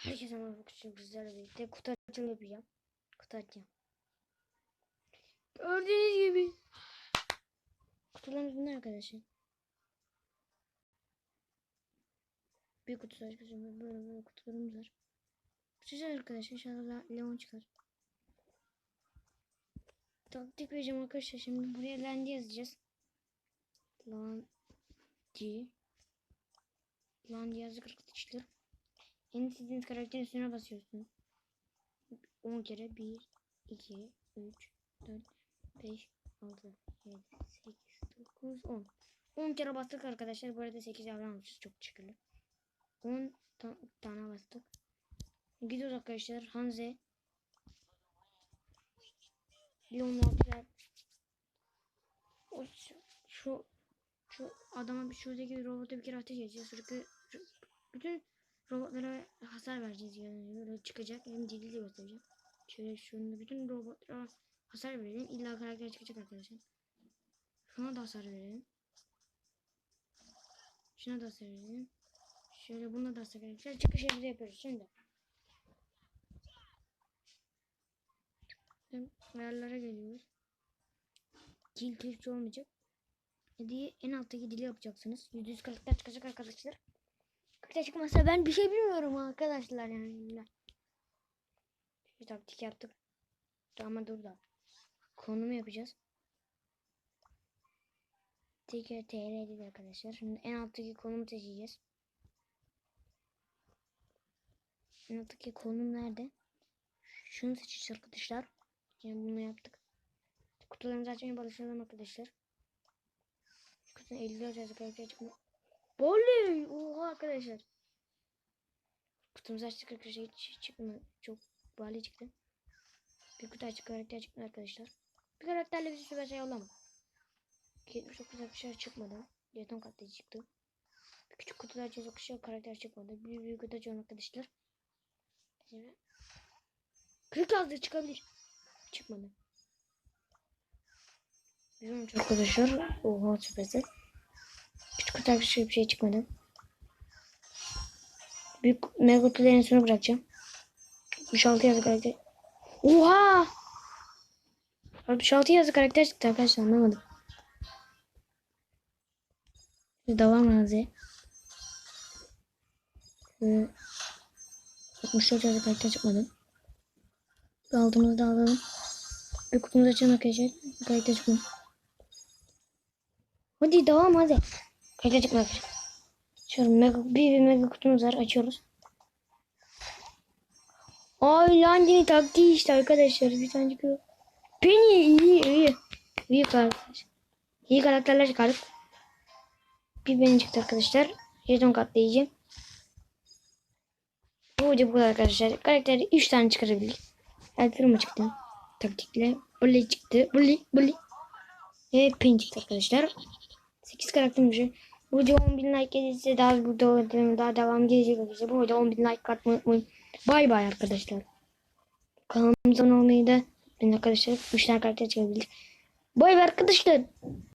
Herkese merhaba küçük kızlarla birlikte kutu açılımı yapacağım. Kutu açacağım. Gördüğünüz gibi. Kutularımız bunlar arkadaşlar. Bir kutu arkadaşlar. Böyle böyle kutularımız var. Güzel arkadaşlar. İnşallah Leon çıkar. Taktik vereceğim arkadaşlar. Şimdi buraya Landy yazacağız. Landy. Landy yazdık arkadaşlar. En istediğiniz karakterin üstüne basıyorsun. 10 kere 1, 2, 3, 4, 5, 6, 7, 8, 9, 10. 10 kere bastık arkadaşlar. Bu arada 8 yavru almışız. Çok şükürler. 10 ta tane bastık. Gidiyoruz arkadaşlar. Hanze. Leon Walker. O şu, şu şu adama bir şuradaki robota bir kere ateş edeceğiz. Çünkü bütün robotlara hasar vereceğiz yani. Böyle çıkacak. Hem dili de göstereceğim. Şöyle şunu bütün robotlara hasar verelim. İlla karakter çıkacak arkadaşlar. Şuna da hasar verelim. Şuna da hasar verelim. Şöyle buna da hasar verelim. Çıkış evde yapıyoruz şimdi. Şimdi ayarlara geliyoruz. Kill kill olmayacak. Hediye en alttaki dili yapacaksınız. %100 karakter çıkacak arkadaşlar. Karakter çıkmazsa ben bir şey bilmiyorum arkadaşlar yani. Bir taktik yaptık. Ama dur da. Konumu yapacağız. Tekrar TR dedi arkadaşlar. Şimdi en alttaki konumu seçeceğiz. En alttaki konum nerede? Şunu seçeceğiz arkadaşlar. Yani bunu yaptık. Kutularımızı açmaya başlayalım arkadaşlar. Kutu 50 alacağız karakter çıkma. Boley! Oha arkadaşlar. Kutumuzu açtık arkadaşlar. Hiç çıkmadı. Çok bali çıktı. Bir kutu açık karakter çıktı arkadaşlar. Bir karakterle bizi süper şey olamam. 79 arkadaşlar çıkmadı. Jeton katlayıcı çıktı. Bir küçük kutuda açacağız arkadaşlar. Karakter çıkmadı. Bir büyük kutu açalım arkadaşlar. Şimdi 40 azdı çıkabilir. Çıkmadı. Bilmiyorum çok arkadaşlar. Oha sürpriz. Küçük kutu arkadaşlar bir şey çıkmadı. Büyük mega kutuların sonu bırakacağım. 66 yazı karakter. Oha! 66 yazı karakter çıktı arkadaşlar anlamadım. Devam razı. Ee, 64 yazı karakter çıkmadı. Altımızı da alalım. Bir kutumuzu açalım arkadaşlar. Karakter çıkmadı. Hadi devam hadi. Çıkmadı arkadaşlar. Şöyle mega, bir, bir mega kutumuz var. Açıyoruz. Ay Landini taktiği işte arkadaşlar. Bir tane çıkıyor. Beni iyi iyi. İyi karakter. İyi karakterler çıkardık. Bir beni çıktı arkadaşlar. Jeton katlayıcı. Bu video bu kadar arkadaşlar. Karakteri 3 tane çıkarabildik. Elfirma çıktı. Taktikle. Bully çıktı. Bully. Bully. Ve pin çıktı arkadaşlar. 8 karakterim şey. Bu video 10.000 like gelirse daha bu videolarım daha devam gelecek arkadaşlar. Bu video 10.000 like atmayı unutmayın. Bay bay arkadaşlar. Kanalımıza abone olmayı da unutmayın arkadaşlar. 3 tane karakter çıkabildik. Bay bay arkadaşlar.